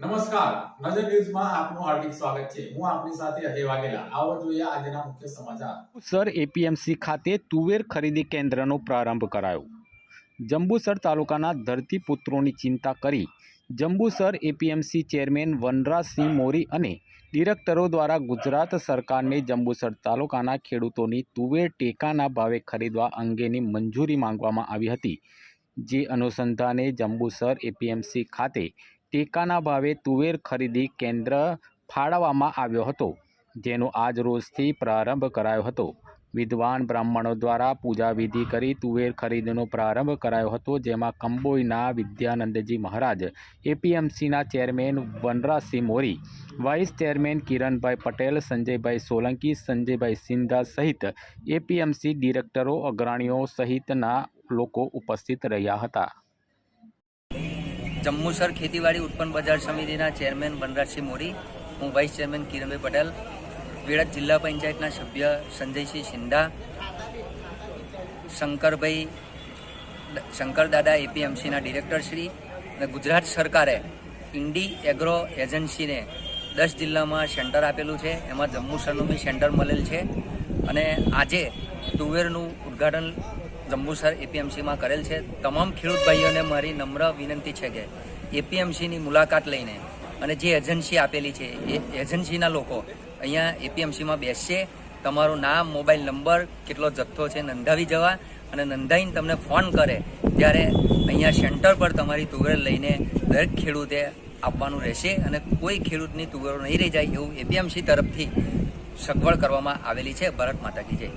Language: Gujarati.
નમસ્કાર. નજર ન્યૂઝમાં આપનું હાર્દિક સ્વાગત છે. હું આપની સાથે અજય વાઘેલા. આવો જોઈએ આજના મુખ્ય સમાચાર. સર એપીએમસી ખાતે તુવેર ખરીદી કેન્દ્રનો પ્રારંભ કરાયો. જંબુસર તાલુકાના ધરતીપુત્રોની ચિંતા કરી જંબુસર એપીએમસી ચેરમેન વનરાજસિંહ મોરી અને ડિરેક્ટરો દ્વારા ગુજરાત સરકારને જંબુસર તાલુકાના ખેડૂતોની તુવેર ટેકાના ભાવે ખરીદવા અંગેની મંજૂરી માંગવામાં આવી હતી. જે અનુસંધાને જંબુસર એપીએમસી ખાતે ટેકાના ભાવે તુવેર ખરીદી કેન્દ્ર ફાળવવામાં આવ્યો હતો, જેનો આજ રોજથી પ્રારંભ કરાયો હતો. વિદ્વાન બ્રાહ્મણો દ્વારા પૂજાવિધિ કરી તુવેર ખરીદીનો પ્રારંભ કરાયો હતો, જેમાં કંબોઈના વિદ્યાનંદજી Maharaj, એપીએમસીના chairman Vanrajsinh Mori, vice chairman Kiranbhai Patel, Sanjaybhai Solanki, Sanjaybhai Sindha સહિત એપીએમસી ડિરેક્ટરો, અગ્રણીઓ સહિતના લોકો ઉપસ્થિત રહ્યા હતા. જંબુસર ખેતીવાડી ઉત્પન્ન બજાર સમિતિના ચેરમેન વનરાજસિંહ મોરી હું વાઇસ ચેરમેન કિરણભાઈ પટેલ વેળાદ જિલ્લા પંચાયતના સભ્ય સંજયસિંહ સિંધા શંકરભાઈ, શંકર દાદા એપીએમસીના ડિરેક્ટરશ્રી અને ગુજરાત સરકારે ઇન્ડી એગ્રો એજન્સીને દસ જિલ્લામાં સેન્ટર આપેલું છે. એમાં જમ્મુસરનું બી સેન્ટર મળેલ છે. અને આજે તુવેરનું ઉદ્ઘાટન જંબુસર એપીએમસીમાં કરેલ છે. તમામ ખેડૂત ભાઈઓને મારી નમ્ર વિનંતી છે કે એપીએમસીની મુલાકાત લઈને અને જે એજન્સી આપેલી છે, એ એજન્સીના લોકો અહીંયા એપીએમસીમાં બેસશે. તમારું નામ, મોબાઈલ નંબર, કેટલો જથ્થો છે નોંધાવી જવા અને નોંધાઈને તમને ફોન કરે ત્યારે અહીંયા સેન્ટર પર તમારી તુવેર લઈને દરેક ખેડૂતે આપવાનું રહેશે અને કોઈ ખેડૂતની તુવેરો નહીં રહી જાય એવું એપીએમસી તરફથી સગવડ કરવામાં આવેલી છે. ભારત માતા જય.